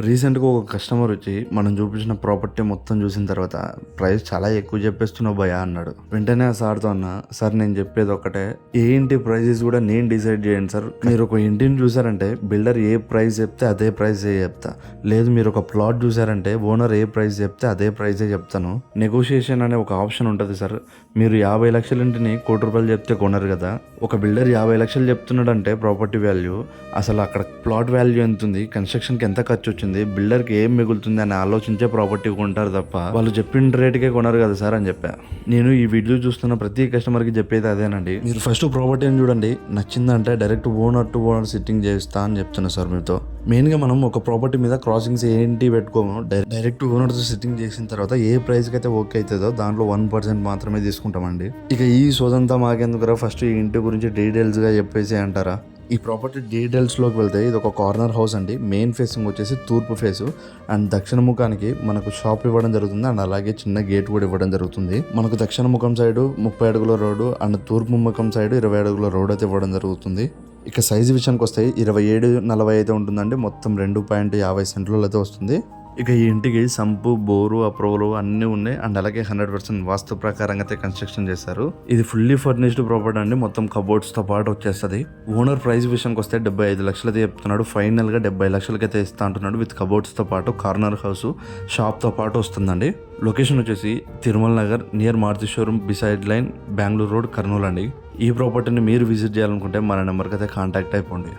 రీసెంట్గా ఒక కస్టమర్ వచ్చి మనం చూపించిన ప్రాపర్టీ మొత్తం చూసిన తర్వాత ప్రైస్ చాలా ఎక్కువ చెప్పేస్తున్నావు భయ అన్నాడు. వెంటనే ఆ సార్తో అన్న సార్ నేను చెప్పేది ఒకటే ఏ ఇంటి ప్రైజెస్ కూడా నేను డిసైడ్ చేయండి సార్. మీరు ఒక ఇంటిని చూసారంటే బిల్డర్ ఏ ప్రైస్ చెప్తే అదే ప్రైస్ చెప్తా. లేదు మీరు ఒక ప్లాట్ చూసారంటే ఓనర్ ఏ ప్రైస్ చెప్తే అదే ప్రైజే చెప్తాను. నెగోషియేషన్ అనే ఒక ఆప్షన్ ఉంటుంది సార్. మీరు యాభై లక్షల ఇంటిని కోటి రూపాయలు చెప్తే కొనరు కదా. ఒక బిల్డర్ యాభై లక్షలు చెప్తున్నాడంటే ప్రాపర్టీ వాల్యూ అసలు అక్కడ ప్లాట్ వాల్యూ ఎంత ఉంది కన్స్ట్రక్షన్కి ఎంత ఖర్చు వచ్చింది? బిల్డర్కి ఏం మిగులుతుంది అని ఆలోచించే ప్రాపర్టీ కొంటారు తప్ప వాళ్ళు చెప్పిన రేటుకే కొనరు కదా సార్ అని చెప్పా. నేను ఈ వీడియో చూస్తున్న ప్రతి కస్టమర్కి చెప్పేది అదేనండి. మీరు ఫస్ట్ ప్రాపర్టీని చూడండి. నచ్చిందంటే direct owner to owner sitting చేస్తా అని చెప్తున్నా సార్ మీతో. మెయిన్గా మనం ఒక ప్రాపర్టీ మీద క్రాసింగ్స్ ఏంటి పెట్టుకోము. డైరెక్ట్ డైరెక్ట్ ఓనర్తో సిట్టింగ్ చేసిన తర్వాత ఏ ప్రైస్కి అయితే ఓకే అవుతుందో దాంట్లో వన్ పర్సెంట్ మాత్రమే తీసుకుంటామండి. ఇక ఈ సోదంతా మాకెందుకురా? ఫస్ట్ ఈ ఇంటి గురించి డీటెయిల్స్గా చెప్పేసి అంటారా? ఈ ప్రాపర్టీ డీటెయిల్స్లోకి వెళ్తే ఇది ఒక కార్నర్ హౌస్ అండి. మెయిన్ ఫేసింగ్ వచ్చేసి తూర్పు ఫేసు. అండ్ దక్షిణ ముఖానికి మనకు షాప్ ఇవ్వడం జరుగుతుంది. అండ్ అలాగే చిన్న గేట్ కూడా ఇవ్వడం జరుగుతుంది. మనకు దక్షిణ ముఖం సైడ్ ముప్పై అడుగుల రోడ్డు అండ్ తూర్పు ముఖం సైడ్ ఇరవై అడుగుల రోడ్ అయితే ఇవ్వడం జరుగుతుంది. ఇక సైజు విషయానికి వస్తే ఇరవై ఏడు నలభై అయితే ఉంటుందండి. మొత్తం రెండు పాయింట్ యాభై సెంట్లలో అయితే వస్తుంది. ఇక ఈ ఇంటికి సంపు బోరు అప్రూవల్ అన్నీ ఉన్నాయి. అండ్ అలాగే హండ్రెడ్ పర్సెంట్ వాస్తు ప్రకారంగా అయితే కన్స్ట్రక్షన్ చేశారు. ఇది ఫుల్లీ ఫర్నిష్డ్ ప్రాపర్టీ అండి. మొత్తం కబోర్డ్స్తో పాటు వచ్చేస్తుంది. ఓనర్ ప్రైస్ విషయంకి వస్తే డెబ్బై ఐదు లక్షలు అయితే చెప్తున్నాడు. ఫైనల్గా డెబ్బై లక్షలకి అయితే ఇస్తా అంటున్నాడు విత్ కబోర్డ్స్తో పాటు కార్నర్ హౌస్ షాప్తో పాటు వస్తుందండి. లొకేషన్ వచ్చేసి Tirumala Nagar near Maruti showroom beside line Bengaluru road Kurnool అండి. ఈ ప్రాపర్టీని మీరు విజిట్ చేయాలనుకుంటే మన నెంబర్కి అయితే కాంటాక్ట్ అయిపోండి.